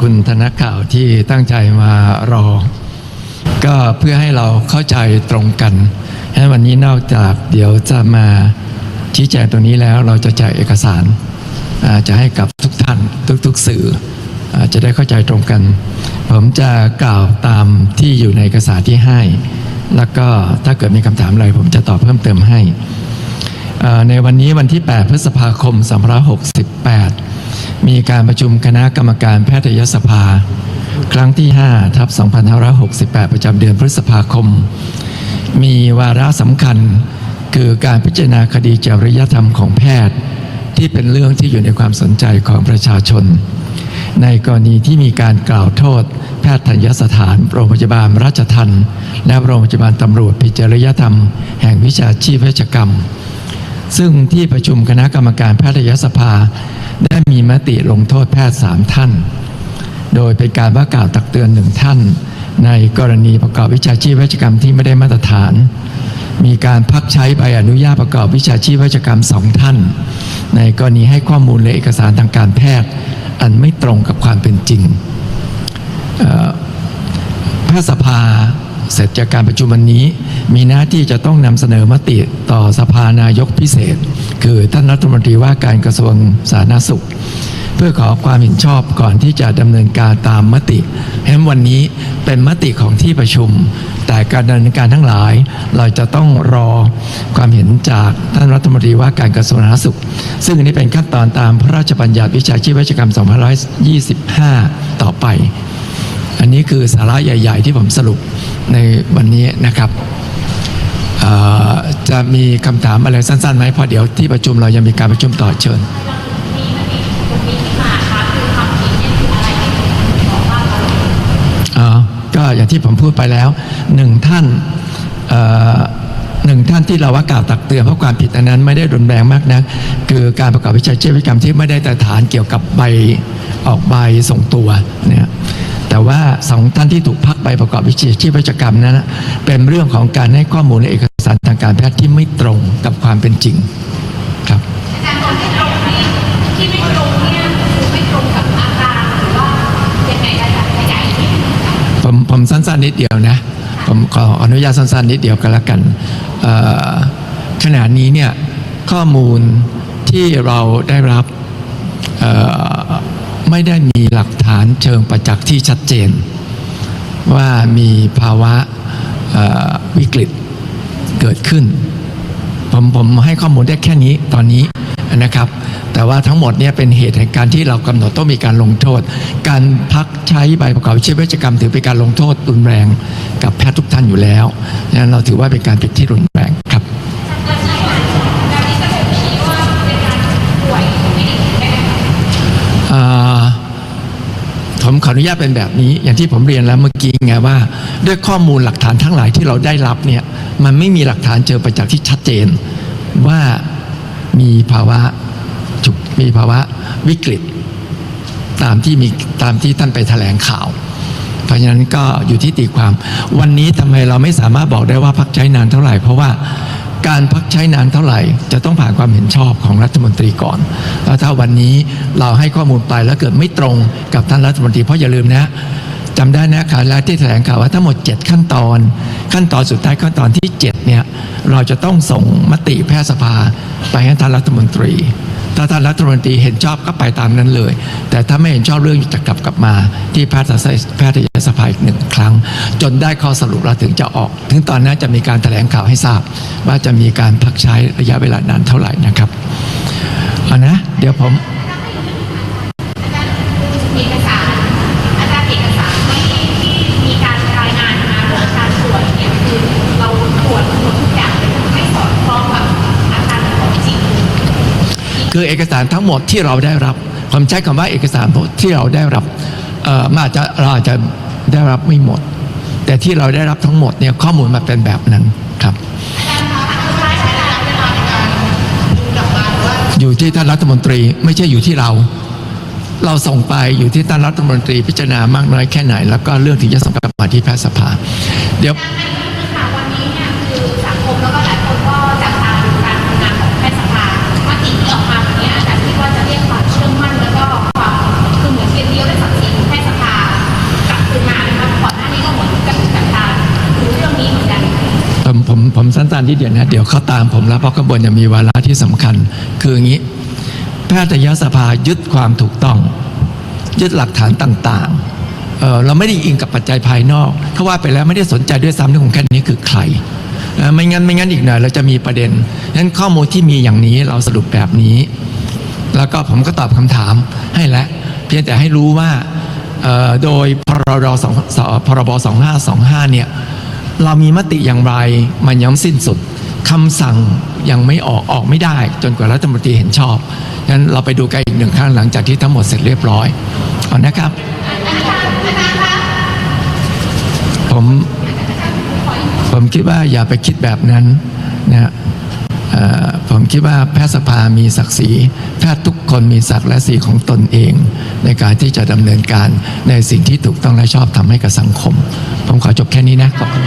คุณธนข่าวที่ตั้งใจมารอ ก็เพื่อให้เราเข้าใจตรงกัน ให้วันนี้นอกจากเดี๋ยวจะมาชี้แจงตรงนี้แล้วเราจะแจกเอกสารจะให้กับทุกท่านทุกๆสื่อจะได้เข้าใจตรงกัน ผมจะกล่าวตามที่อยู่ในเอกสารที่ให้ แล้วก็ถ้าเกิดมีคำถามอะไรผมจะตอบเพิ่มเติมให้ ในวันนี้วันที่ 8 พฤษภาคม 2568 มีการประชุมคณะกรรมการแพทยสภา ครั้งที่5ทับ2568 ประจำเดือนพฤษภาคม มีวาระสำคัญคือการพิจารณาคดีจริยธรรมของแพทย์ ที่เป็นเรื่องที่อยู่ในความสนใจของประชาชน ในกรณีที่มีการกล่าวโทษ แพทยสถาน โรงพยาบาลราชทันและโรงพยาบาลตำรวจพิจริยธรรม แห่งวิชาชีพเวชกรรม ซึ่งที่ประชุมคณะกรรมการแพทยสภา ได้มีมติลงโทษแพทย์สามท่าน โดยเป็นการว่ากล่าวตักเตือนหนึ่งท่าน ในกรณีประกอบวิชาชีพเวชกรรมที่ไม่ได้มาตรฐาน มีการพักใช้ใบอนุญาตประกอบวิชาชีพเวชกรรมสองท่าน ในกรณีให้ข้อมูลและเอกสารทางการแพทย์ อันไม่ตรงกับความเป็นจริงแพทยสภา เสร็จจากการประชุมวันนี้ มีหน้าที่จะต้องนำเสนอมติต่อสภานายกพิเศษ คือท่านรัฐมนตรีว่าการกระทรวงสาธารณสุข เพื่อขอความเห็นชอบก่อนที่จะดำเนินการตามมติแม้วันนี้เป็นมติของที่ประชุม แต่การดำเนินการทั้งหลาย เราจะต้องรอความเห็นจากท่านรัฐมนตรีว่าการกระทรวงสาธารณสุข ซึ่งอันนี้เป็นขั้นตอนตามพระราชบัญญัติวิชาชีพเวชกรรม 2525 ต่อไป อันนี้คือสาระใหญ่ ๆ ที่ผมสรุป ในวันนี้นะครับจะมีคำถามอะไรสั้นๆไหมเพราะเดี๋ยวที่ประชุมเรายังมีการประชุมต่อเชิญก็อย่างที่ผมพูดไปแล้วหนึ่งท่านหนึ่งท่านที่เราว่ากล่าวตักเตือนเพราะความผิดอันนั้นไม่ได้รุนแรงมากนะคือการประกอบวิชาชีพวิกรรมที่ไม่ได้แต่ฐานเกี่ยวกับใบออกใบส่งตัวเนี่ย แต่ว่าสองท่านที่ถูกพักใบประกอบวิชาชีพเวชกรรมนั้นนะเป็นเรื่องของการให้ข้อมูลในเอกสารทางการแพทย์ที่ไม่ตรงกับความเป็นจริงครับอาจารย์ที่ตรงนี้ที่ไม่ตรงเนี่ยคือไม่ตรงกับอาการหรือว่ายังไงอาจารย์ขยาดนึงค่ะผมผมสั้นๆนิดเดียวนะ ผมขออนุญาตสั้นๆนิดเดียวกันละกันขณะนี้เนี่ยข้อมูลที่เราได้รับ ไม่ได้มีหลักฐานเชิงประจักษ์ที่ชัดเจน ว่ามีภาวะวิกฤตเกิดขึ้น ผมผมให้ข้อมูลได้แค่นี้ตอนนี้นะครับ แต่ว่าทั้งหมดเนี่ยเป็นเหตุแห่งการที่เรากำหนดต้องมีการลงโทษ การพักใช้ใบประกอบวิชาชีพเวชกรรม ถือเป็นการลงโทษรุนแรงกับแพทย์ทุกท่านอยู่แล้วนั้นเราถือว่าเป็นการผิดที่รุนแรงครับ การนี้จะผมชี้ว่าเป็นการป่วยไม่ได้ผิดได้ไหมคะ อ่า ผมขออนุญาตเป็นแบบนี้ อย่างที่ผมเรียนแล้วเมื่อกี้ไงว่า ด้วยข้อมูลหลักฐานทั้งหลายที่เราได้รับเนี่ยมันไม่มีหลักฐานเจอประจักษ์ที่ชัดเจน ว่ามีภาวะฉุกมีภาวะวิกฤต ตามที่มีตามที่ท่านไปแถลงข่าว เพราะฉะนั้นก็อยู่ที่ตีความ วันนี้ทำไมเราไม่สามารถบอกได้ว่าพักใช้นานเท่าไหร่เพราะว่าการพักใช้นานเท่าไหร่ จะต้องผ่านความเห็นชอบของรัฐมนตรีก่อน แล้วถ้าวันนี้เราให้ข้อมูลไปแล้วเกิดไม่ตรงกับท่านรัฐมนตรีเพราะอย่าลืมนะจำได้นะข่าวแรกที่แถลงข่าวว่าทั้งหมด 7 ขั้นตอน ขั้นตอนสุดท้ายขั้นตอนที่7เนี่ยเราจะต้องส่งมติแพทยสภาไปให้ท่านรัฐมนตรี ถ้าท่านรัฐมนตรีเห็นชอบก็ไปตามนั้นเลย แต่ถ้าไม่เห็นชอบเรื่องจะกลับกลับมา ที่แพทยสแพทยสภาอีกหนึ่งครั้ง จนได้ข้อสรุปแล้วถึงจะออก ถึงตอนนั้นจะมีการแถลงข่าวให้ทราบ ว่าจะมีการพักใช้ระยะเวลานานเท่าไหร่นะครับ เอานะ เดี๋ยวผมเอกสารอาจารย์เอกสารที่ที่มีการรายงานมาเรื่องการตรวจเนี่ยคือเราตรวจหมดทุกอย่างไม่สอดคล้องกับอาการของจริงคือเอกสารทั้งหมดที่เราได้รับ ผมใช้คำว่าเอกสารที่เราได้รับเอ่อมันอาจจะเราอาจจะได้รับไม่หมด แต่ที่เราได้รับทั้งหมดเนี่ยข้อมูลมันเป็นแบบนั้นครับ อยู่ที่ท่านรัฐมนตรีไม่ใช่อยู่ที่เรา เราส่งไปอยู่ที่ท่านรัฐมนตรีพิจารณามากน้อยแค่ไหน แล้วก็เรื่องถึงจะส่งกลับมาที่แพทยสภา เดี๋ยว ค่ะวันนี้เนี่ยคือสังคมแล้วก็หลายคนก็จับตาดูการทำงานของแพทยสภามติที่ออกมาวันนี้อาจารย์คิดว่าจะเรียกความเชื่อมั่นแล้วก็ความคือเหมือนเทียนเดียวได้ศักดิ์ศรีของแพทยสภ ผมสั้นๆนิดเดียวนะเดี๋ยวเขาตามผมแล้วเพราะข้างบนจะมีวาระที่สำคัญ คืออย่างนี้ แพทยสภายึดความถูกต้อง ยึดหลักฐานต่างๆเเราไม่ได้อิงกับปัจจัยภายนอกเขาว่าไปแล้วไม่ได้สนใจด้วยซ้ำเรื่องของแค่นี้คือใครไม่งั้นไม่งั้นอีกหน่อยเราจะมีประเด็นฉะนั้นข้อมูลที่มีอย่างนี้เราสรุปแบบนี้ แล้วก็ผมก็ตอบคำถามให้แล้วเพียงแต่ให้รู้ว่าโดยพรบสองพรบ2525เนี่ย เรามีมติอย่างไรมันยังไม่สิ้นสุดคำสั่งยังไม่ออกออกไม่ได้ จนกว่ารัฐมนตรีเห็นชอบงั้นเราไปดูกันอีกหนึ่งครั้งหลังจากที่ทั้งหมดเสร็จเรียบร้อยเอานะครับ ผมผมคิดว่าอย่าไปคิดแบบนั้นนะฮะ ผมคิดว่าแพทยสภามีศักดิ์ศรีแพทย์ทุกคนมีศักดิ์และศรีของตนเอง ในการที่จะดำเนินการในสิ่งที่ถูกต้องและชอบทำให้กับสังคม ผมขอจบแค่นี้นะขอบคุณ